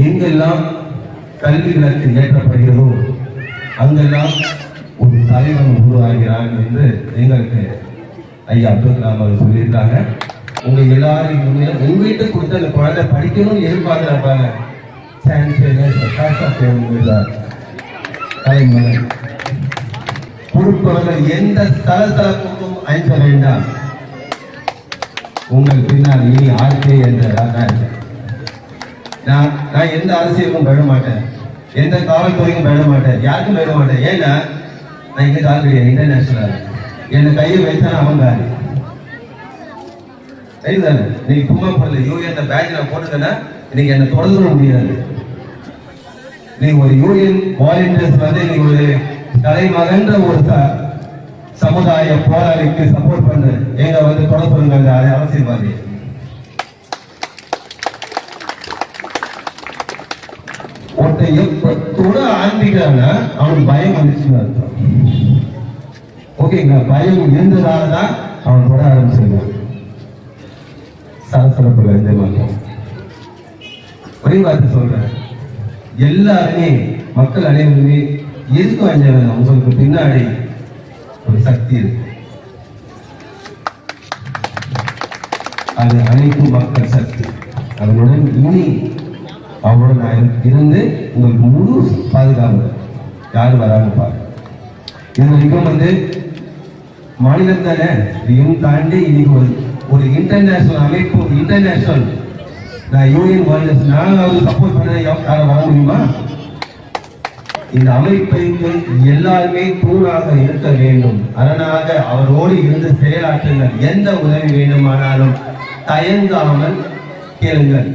எங்கெல்லாம் கல்வி விளக்கு ஏற்றப்படுகிறதோ அங்கெல்லாம் ஒரு தலைவன் உருவாகிறான் என்று எங்களுக்கு ஐயா அப்துல் கலாம் அவர் சொல்லியிருக்காங்க. உங்க எல்லாரும் முன்னிலும் உங்க வீட்டுக்கு கொடுத்த அந்த குழந்தை படிக்கணும்னு எதிர்பார்க்கிறாங்க கொடுப்பவர்கள் எந்த தளத்தளப்புக்கும் அஞ்ச வேண்டாம். உங்கள் பின்னால் இனி ஆர்கே என்ற நான் நான் எந்த அரசியலுக்கும் விட மாட்டேன். எந்த காவல்துறைக்கும் விட மாட்டேன். யாருக்கும் விட மாட்டேன். ஏன்னா நான் இங்க ஆள் கிடையாது இன்டர்நேஷனல் என்ன கையை வைத்தா அவங்க சரிதானே? நீ சும்மா போடல. யூஎன் பேட்ச் நான் போட்டுக்கன்னா இன்னைக்கு என்ன தொடர்ந்து முடியாது. நீ ஒரு யூனியன் வாலண்டியர்ஸ் வந்து நீ ஒரு தலைமகன்ற ஒரு சமுதாய போராளிக்கு சப்போர்ட் பண்ணு. எங்க வந்து தொடர்பு சொல்லுங்க அது அவசியமாதி ஒருத்தன் எப்பத்தோட தொட ஆரம்பிக்கிறான்னா பயம் வந்துச்சுன்னு அர்த்தம். ஓகேங்களா? பயம் இருந்ததால தான் அவன் தொட ஆரம்பிச்சிருக்கான் சலசலப்புல இருந்த மாட்டோம் ஒரே வார்த்தை சொல்றேன். எல்லாருமே மக்கள் அனைவருமே எதுக்கு வேண்டியவங்க உங்களுக்கு பின்னாடி ஒரு சக்தி இருக்கு. அது அனைத்து மக்கள் சக்தி. அதனுடன் இனி அவரோட நான் இருந்து உங்களுக்கு முழு பாதுகாப்பு யாரும் வராம பாருங்க இது வரைக்கும் வந்து மாநிலம் தானே? இதையும் தாண்டி இன்னைக்கு ஒரு ஒரு இன்டர்நேஷனல் அமைப்பு இன்டர்நேஷனல் நான் யூனியன் வாரியர்ஸ் நான் சப்போர்ட் பண்ண யாரும் வர முடியுமா? இந்த அமைப்பை எல்லாருமே தூணாக இருக்க வேண்டும். அரணாக அவரோடு இருந்து செயலாற்றுங்கள். எந்த உதவி வேண்டுமானாலும் தயங்காமல் கேளுங்கள்.